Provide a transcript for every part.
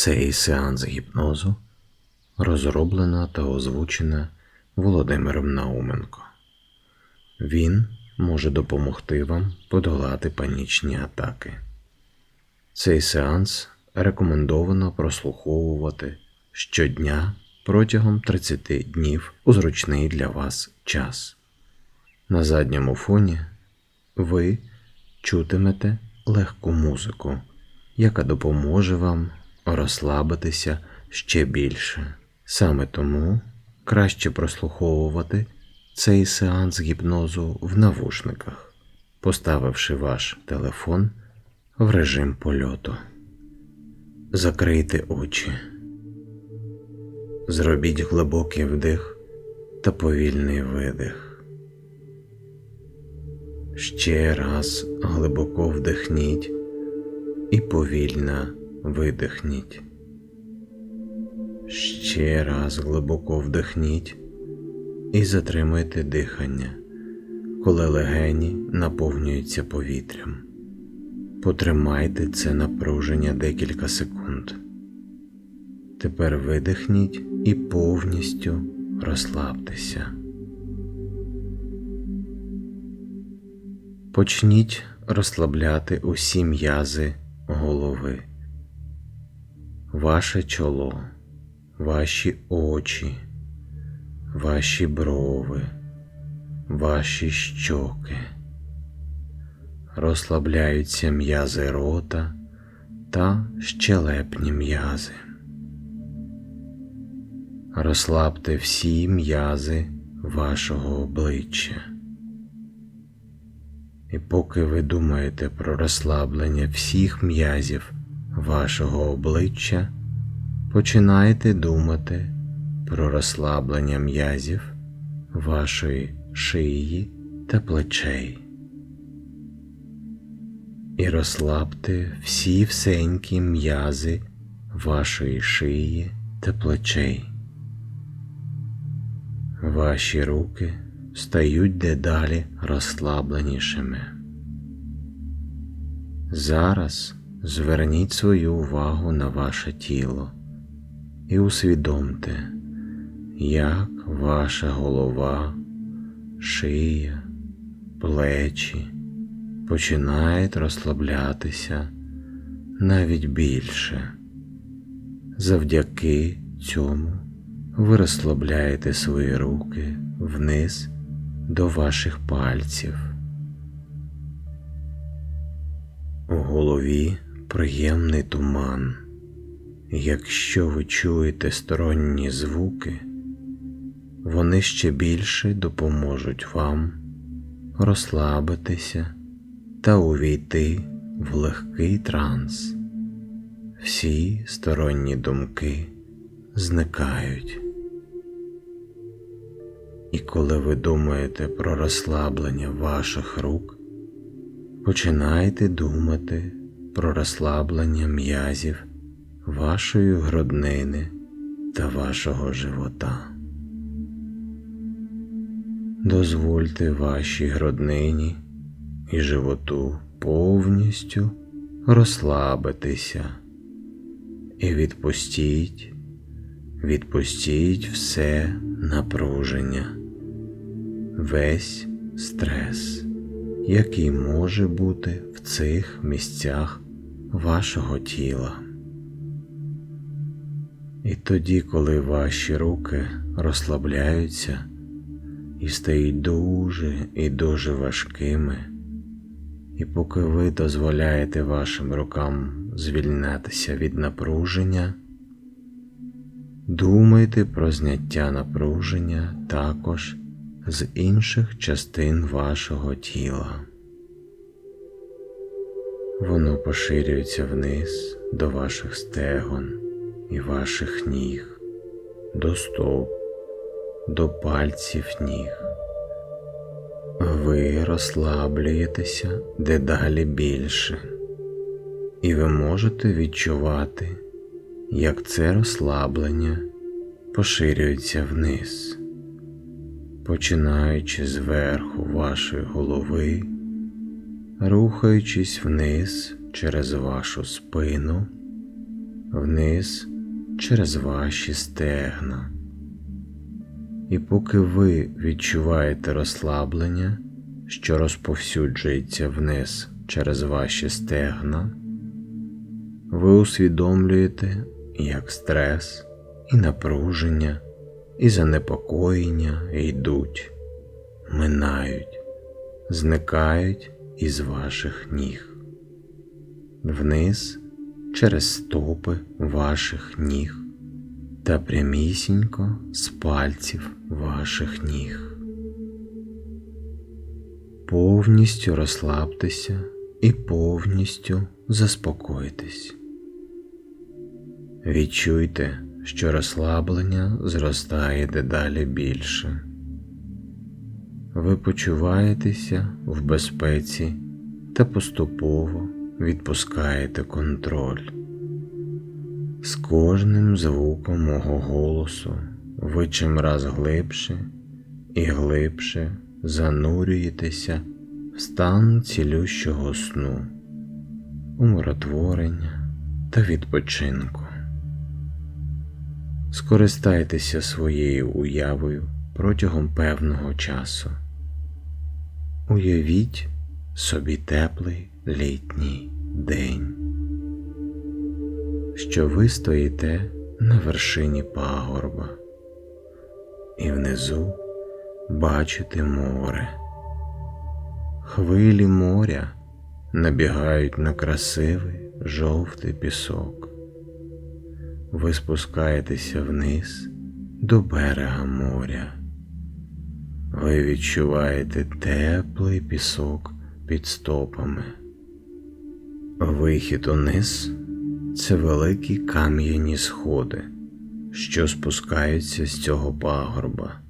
Цей сеанс гіпнозу розроблено та озвучено Володимиром Науменко. Він може допомогти вам подолати панічні атаки. Цей сеанс рекомендовано прослуховувати щодня протягом 30 днів у зручний для вас час. На задньому фоні ви чутимете легку музику, яка допоможе вам розслабитися ще більше. Саме тому краще прослуховувати цей сеанс гіпнозу в навушниках, поставивши ваш телефон в режим польоту. Закрийте очі. Зробіть глибокий вдих та повільний видих. Ще раз глибоко вдихніть і повільно видихніть. Ще раз глибоко вдихніть і затримуйте дихання, коли легені наповнюються повітрям. Потримайте це напруження декілька секунд. Тепер видихніть і повністю розслабтеся. Почніть розслабляти усі м'язи голови, ваше чоло, ваші очі, ваші брови, ваші щоки. Розслабляються м'язи рота та щелепні м'язи. Розслабте всі м'язи вашого обличчя. І поки ви думаєте про розслаблення всіх м'язів вашого обличчя, починайте думати про розслаблення м'язів вашої шиї та плечей. І розслабте всі всенькі м'язи вашої шиї та плечей. Ваші руки стають дедалі розслабленішими. Зараз зверніть свою увагу на ваше тіло і усвідомте, як ваша голова, шия, плечі починають розслаблятися навіть більше. Завдяки цьому ви розслабляєте свої руки вниз до ваших пальців. У голові приємний туман. Якщо ви чуєте сторонні звуки, вони ще більше допоможуть вам розслабитися та увійти в легкий транс. Всі сторонні думки зникають. І коли ви думаєте про розслаблення ваших рук, починайте думати про розслаблення м'язів вашої груднини та вашого живота. Дозвольте вашій груднині і животу повністю розслабитися і відпустіть, відпустіть все напруження, весь стрес, який може бути в цих місцях вашого тіла. І тоді, коли ваші руки розслабляються і стають дуже і дуже важкими, і поки ви дозволяєте вашим рукам звільнятися від напруження, думайте про зняття напруження також з інших частин вашого тіла. Воно поширюється вниз до ваших стегон і ваших ніг, до стоп, до пальців ніг. Ви розслаблюєтеся дедалі більше, і ви можете відчувати, як це розслаблення поширюється вниз, починаючи зверху вашої голови, рухаючись вниз через вашу спину вниз через ваші стегна. І поки ви відчуваєте розслаблення, що розповсюджується вниз через ваші стегна, ви усвідомлюєте, як стрес і напруження, і занепокоєння йдуть, минають, зникають із ваших ніг, вниз через стопи ваших ніг та прямісінько з пальців ваших ніг. Повністю розслабтеся і повністю заспокойтесь. Відчуйте, що розслаблення зростає дедалі більше. Ви почуваєтеся в безпеці та поступово відпускаєте контроль. З кожним звуком мого голосу ви чимраз глибше і глибше занурюєтеся в стан цілющого сну, умиротворення та відпочинку. Скористайтеся своєю уявою протягом певного часу. Уявіть собі теплий літній день, що ви стоїте на вершині пагорба, і внизу бачите море. Хвилі моря набігають на красивий жовтий пісок. Ви спускаєтеся вниз до берега моря. Ви відчуваєте теплий пісок під стопами. Вихід униз це великі кам'яні сходи, що спускаються з цього пагорба.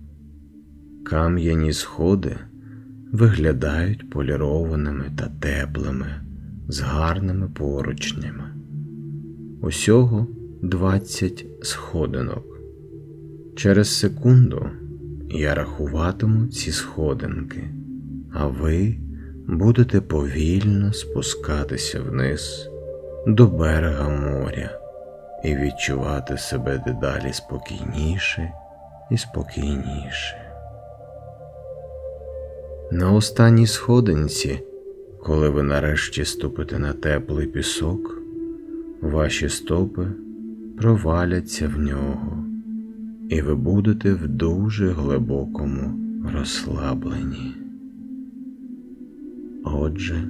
Кам'яні сходи виглядають полірованими та теплими, з гарними поручнями. Усього 20 сходинок. Через секунду я рахуватиму ці сходинки, а ви будете повільно спускатися вниз до берега моря і відчувати себе дедалі спокійніше і спокійніше. На останній сходинці, коли ви нарешті ступите на теплий пісок, ваші стопи проваляться в нього, і ви будете в дуже глибокому розслабленні. Отже,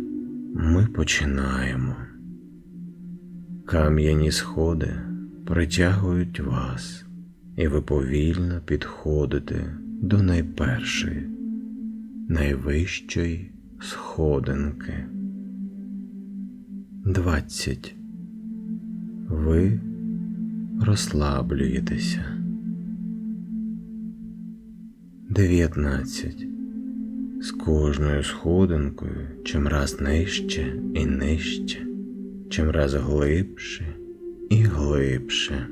ми починаємо. Кам'яні сходи притягують вас, і ви повільно підходите до найпершої, найвищої сходинки. Двадцять. Ви розслаблюєтеся. Дев'ятнадцять. З кожною сходинкою чимраз нижче і нижче, чимраз глибше і глибше.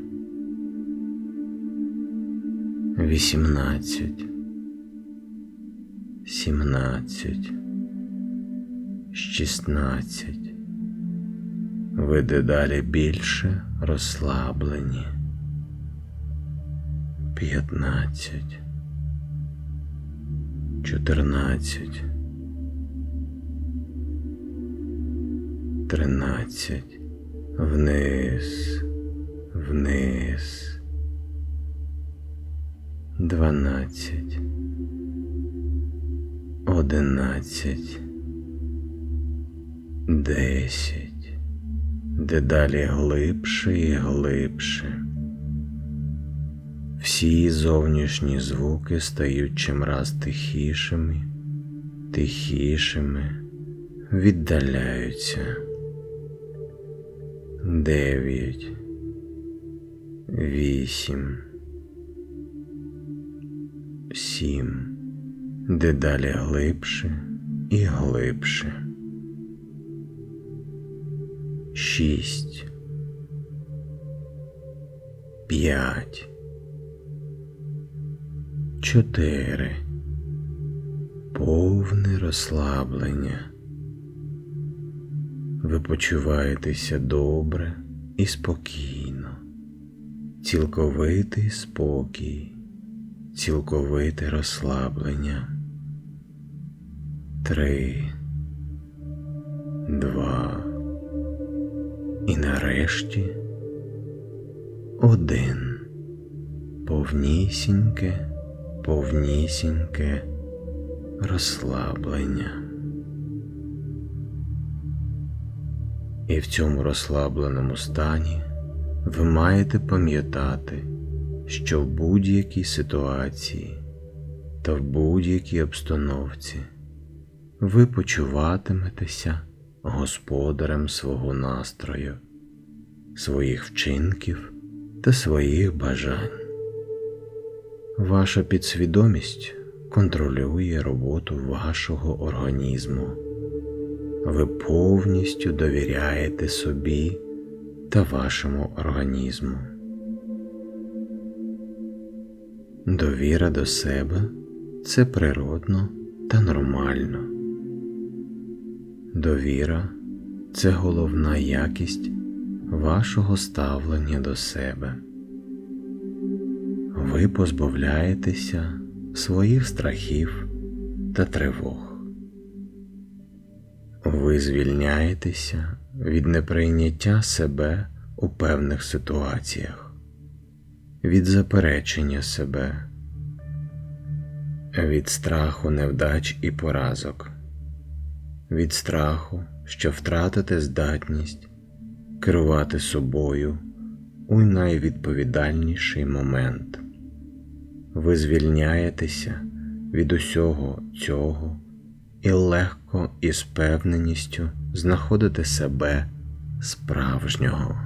Вісімнадцять. Сімнадцять. Шістнадцять. Ви дедалі більше розслаблені. П'ятнадцять. Чотирнадцять. Тринадцять. Вниз. Вниз. Дванадцять. Одинадцять. Десять. Дедалі глибше і глибше. Всі зовнішні звуки стають чимраз тихішими, тихішими, віддаляються. Дев'ять, вісім, сім, дедалі глибше і глибше. Шість, п'ять чотири. Повне розслаблення. Ви почуваєтеся добре і спокійно. цілковитий спокій, цілковите розслаблення. Три, два. І нарешті один повнісіньке, повнісіньке розслаблення. І в цьому розслабленому стані ви маєте пам'ятати, що в будь-якій ситуації та в будь-якій обстановці ви почуватиметеся господарем свого настрою, своїх вчинків та своїх бажань. Ваша підсвідомість контролює роботу вашого організму. Ви повністю довіряєте собі та вашому організму. Довіра до себе це природно та нормально. Довіра це головна якість вашого ставлення до себе. Ви позбавляєтеся своїх страхів та тривог. Ви звільняєтеся від неприйняття себе у певних ситуаціях, від заперечення себе, від страху невдач і поразок, від страху, що втратите здатність керувати собою у найвідповідальніший момент. Ви звільняєтеся від усього цього і легко і з певненістю знаходите себе справжнього.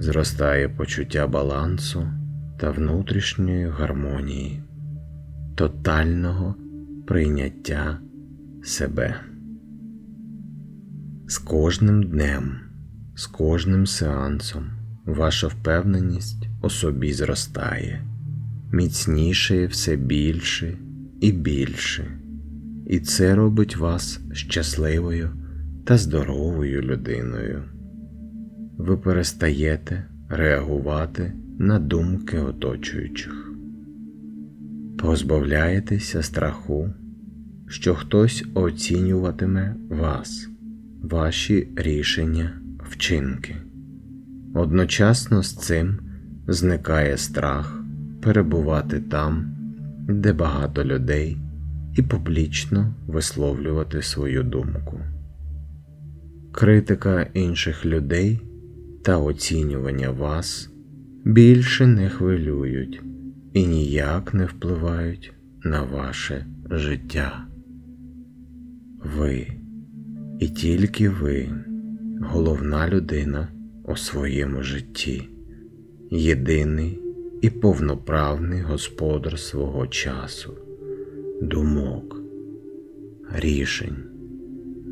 Зростає почуття балансу та внутрішньої гармонії, тотального прийняття себе. З кожним днем, з кожним сеансом ваша впевненість у собі зростає, міцніше все більше і більше, і це робить вас щасливою та здоровою людиною. Ви перестаєте реагувати на думки оточуючих, позбавляєтеся страху, що хтось оцінюватиме вас ваші рішення, вчинки. Одночасно з цим зникає страх перебувати там, де багато людей, і публічно висловлювати свою думку. Критика інших людей та оцінювання вас більше не хвилюють і ніяк не впливають на ваше життя. Ви і тільки ви, головна людина у своєму житті, єдиний і повноправний господар свого часу, думок, рішень,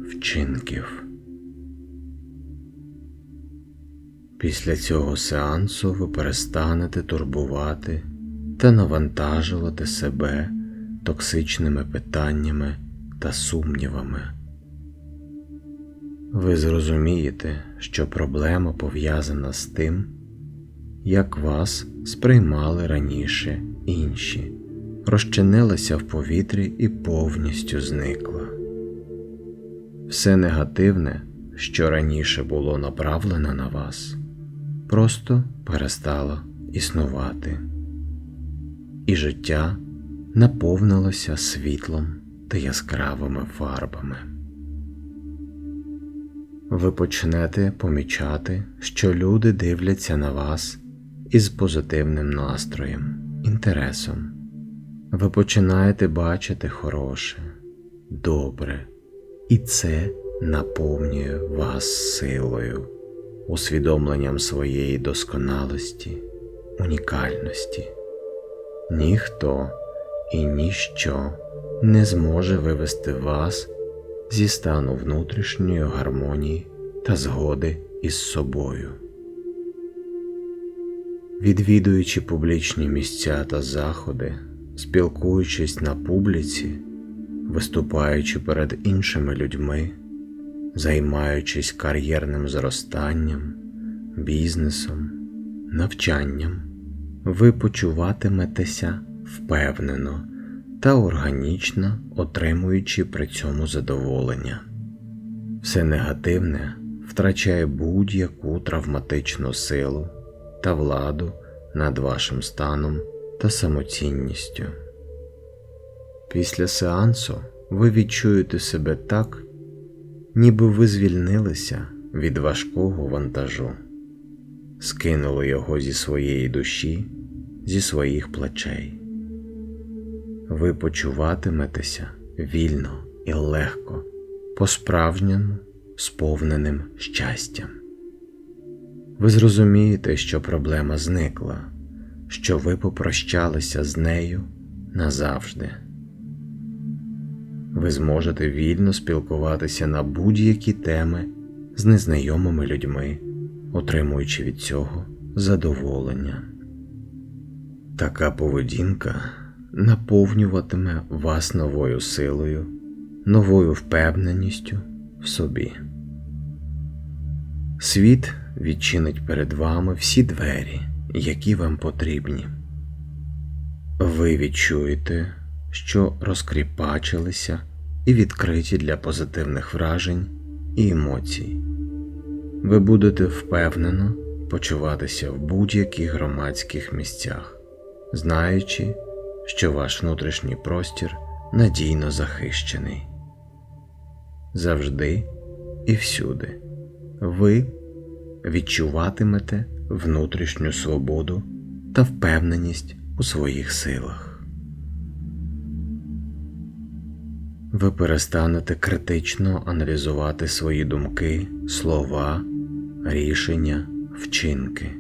вчинків. Після цього сеансу ви перестанете турбувати та навантажувати себе токсичними питаннями та сумнівами. Ви зрозумієте, що проблема пов'язана з тим, як вас сприймали раніше інші, розчинилася в повітрі і повністю зникла. Все негативне, що раніше було направлено на вас, просто перестало існувати, і життя наповнилося світлом та яскравими фарбами. Ви почнете помічати, що люди дивляться на вас із позитивним настроєм, інтересом. Ви починаєте бачити хороше, добре, і це наповнює вас силою, усвідомленням своєї досконалості, унікальності. Ніхто і ніщо не зможе вивести вас зі стану внутрішньої гармонії та згоди із собою. Відвідуючи публічні місця та заходи, спілкуючись на публіці, виступаючи перед іншими людьми, займаючись кар'єрним зростанням, бізнесом, навчанням ви почуватиметеся впевнено та органічно отримуючи при цьому задоволення. Все негативне втрачає будь-яку травматичну силу та владу над вашим станом та самоцінністю. Після сеансу ви відчуєте себе так, ніби ви звільнилися від важкого вантажу, скинули його зі своєї душі, зі своїх плечей. Ви почуватиметеся вільно і легко, по-справжньому сповненим щастям. Ви зрозумієте, що проблема зникла, що ви попрощалися з нею назавжди. Ви зможете вільно спілкуватися на будь-які теми з незнайомими людьми, отримуючи від цього задоволення. Така поведінка наповнюватиме вас новою силою, новою впевненістю в собі. Світ відчинить перед вами всі двері, які вам потрібні. Ви відчуєте, що розкріпачилися і відкриті для позитивних вражень і емоцій. Ви будете впевнено почуватися в будь-яких громадських місцях, знаючи, що ваш внутрішній простір надійно захищений. Завжди і всюди ви відчуватимете внутрішню свободу та впевненість у своїх силах. Ви перестанете критично аналізувати свої думки, слова, рішення, вчинки,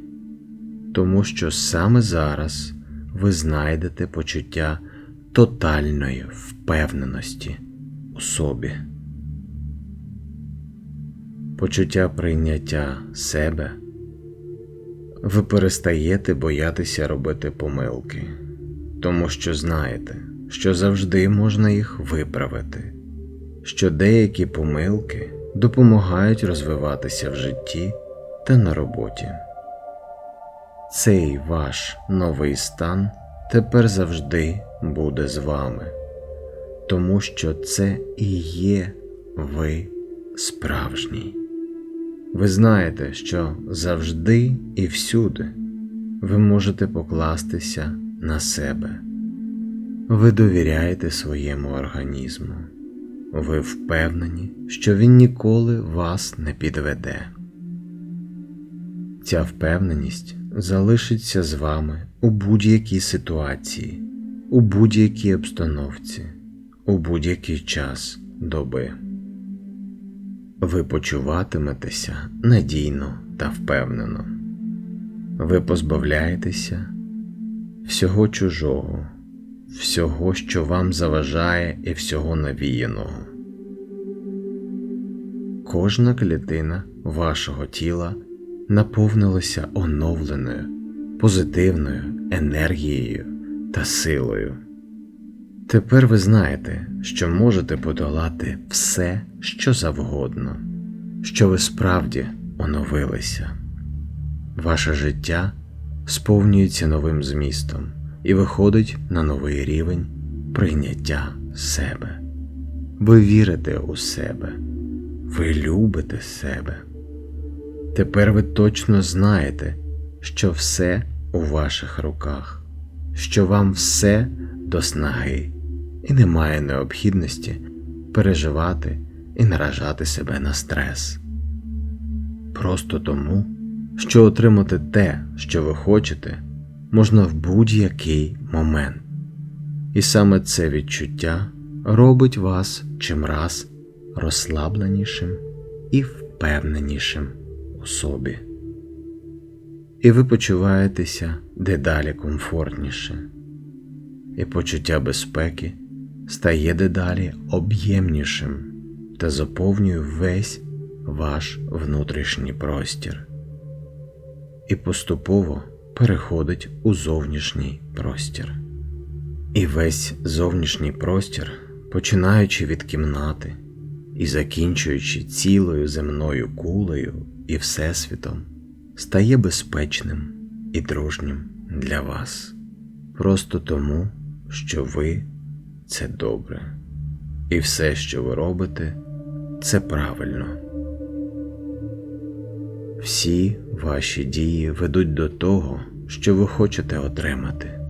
тому що саме зараз ви знайдете почуття тотальної впевненості у собі, почуття прийняття себе. Ви перестаєте боятися робити помилки, тому що знаєте, що завжди можна їх виправити, що деякі помилки допомагають розвиватися в житті та на роботі. Цей ваш новий стан тепер завжди буде з вами, тому що це і є ви справжній. Ви знаєте, що завжди і всюди ви можете покластися на себе. Ви довіряєте своєму організму, ви впевнені, що він ніколи вас не підведе. Ця впевненість залишиться з вами у будь-якій ситуації, у будь-якій обстановці, у будь-який час доби. Ви почуватиметеся надійно та впевнено. Ви позбавляєтеся всього чужого, всього, що вам заважає, і всього навіяного. Кожна клітина вашого тіла наповнилася оновленою, позитивною енергією та силою. Тепер ви знаєте, що можете подолати все, що завгодно, що ви справді оновилися. Ваше життя сповнюється новим змістом і виходить на новий рівень прийняття себе. Ви вірите у себе, ви любите себе. Тепер ви точно знаєте, що все у ваших руках, що вам все до снаги, і немає необхідності переживати і наражати себе на стрес. Просто тому, що отримати те, що ви хочете, можна в будь-який момент. І саме це відчуття робить вас чимраз розслабленішим і впевненішим у собі. І ви почуваєтеся дедалі комфортніше, і почуття безпеки стає дедалі об'ємнішим та заповнює весь ваш внутрішній простір, і поступово переходить у зовнішній простір. І весь зовнішній простір, починаючи від кімнати і закінчуючи цілою земною кулею і Всесвітом, стає безпечним, і дружнім для вас. Просто тому, що ви це добре. І все, що ви робите, це правильно. Всі ваші дії ведуть до того, що ви хочете отримати.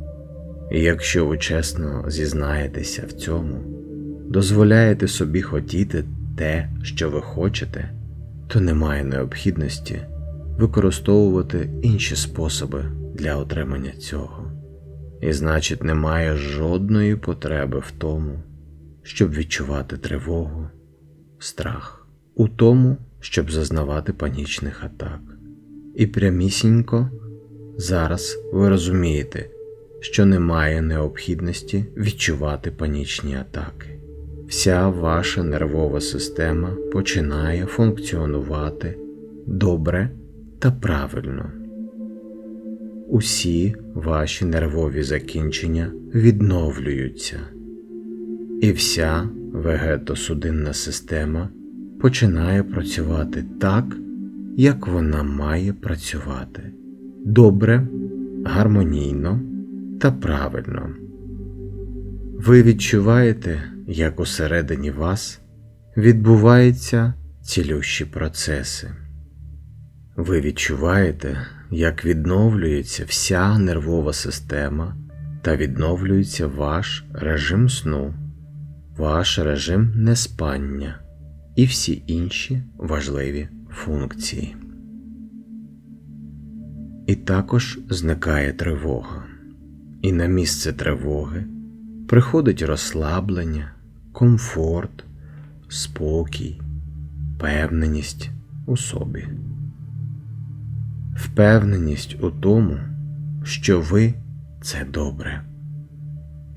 І якщо ви чесно зізнаєтеся в цьому, дозволяєте собі хотіти те, що ви хочете, то немає необхідності використовувати інші способи для отримання цього. І значить, немає жодної потреби в тому, щоб відчувати тривогу, страх, у тому, щоб зазнавати панічних атак. І прямісінько зараз ви розумієте, що немає необхідності відчувати панічні атаки. Вся ваша нервова система починає функціонувати добре та правильно. Усі ваші нервові закінчення відновлюються, і вся вегетосудинна система починає працювати так, як вона має працювати добре, гармонійно та правильно. Ви відчуваєте, як усередині вас відбуваються цілющі процеси. Ви відчуваєте, як відновлюється вся нервова система та відновлюється ваш режим сну, ваш режим неспання і всі інші важливі функції. І також зникає тривога, і на місце тривоги приходить розслаблення, комфорт, спокій, певненість у собі впевненість у тому, що ви це добре,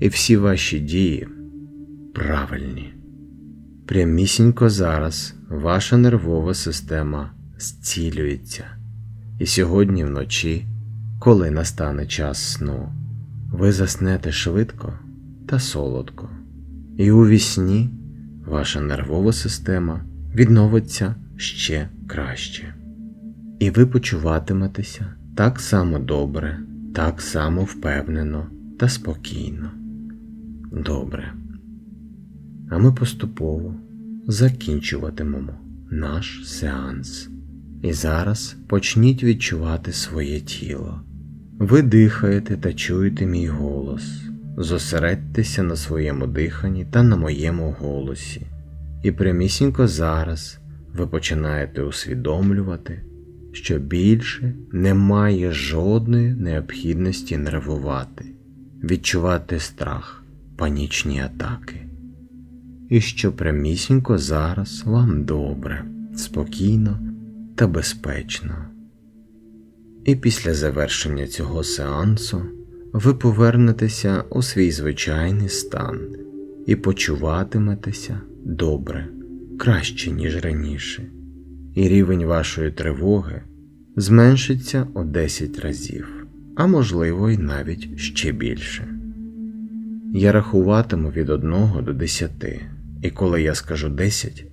і всі ваші дії правильні. Прямісінько зараз ваша нервова система зцілюється, і сьогодні вночі, коли настане час сну, ви заснете швидко та солодко, і у вісні ваша нервова система відновиться ще краще і ви почуватиметеся так само добре, так само впевнено та спокійно. Добре. А ми поступово закінчуватимемо наш сеанс. І зараз почніть відчувати своє тіло. Ви дихаєте та чуєте мій голос. Зосередьтеся на своєму диханні та на моєму голосі. І прямісінько зараз ви починаєте усвідомлювати, що більше немає жодної необхідності нервувати, відчувати страх, панічні атаки. І що прямісінько зараз вам добре, спокійно та безпечно. І після завершення цього сеансу ви повернетеся у свій звичайний стан і почуватиметеся добре, краще, ніж раніше і рівень вашої тривоги зменшиться у 10 разів, а можливо й навіть ще більше. Я рахуватиму від 1 до 10, і коли я скажу 10,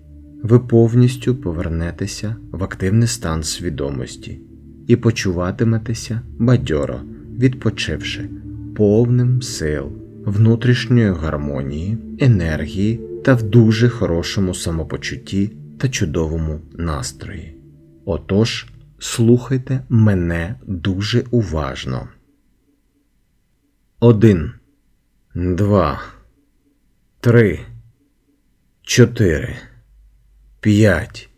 ви повністю повернетеся в активний стан свідомості і почуватиметеся бадьоро, відпочивши повним сил, внутрішньої гармонії, енергії та в дуже хорошому самопочутті та чудовому настрої. Отож, слухайте мене дуже уважно. Один, два, три, чотири, п'ять.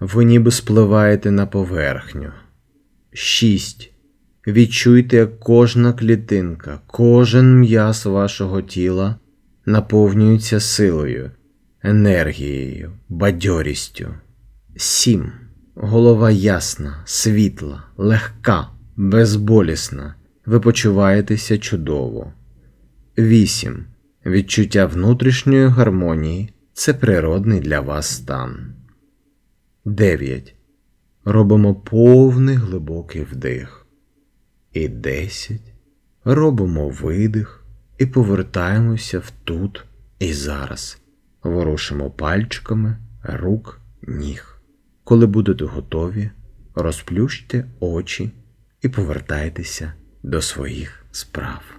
Ви ніби спливаєте на поверхню. Шість. Відчуйте, як кожна клітинка, кожен м'яз вашого тіла наповнюється силою енергією, бадьорістю. Сім. Голова ясна, світла, легка, безболісна. Ви почуваєтеся чудово. Вісім. Відчуття внутрішньої гармонії це природний для вас стан. 9. Робимо повний глибокий вдих. І 10. Робимо видих і повертаємося в тут і зараз. Ворушимо пальчиками рук, ніг. Коли будете готові, розплющте очі і повертайтеся до своїх справ.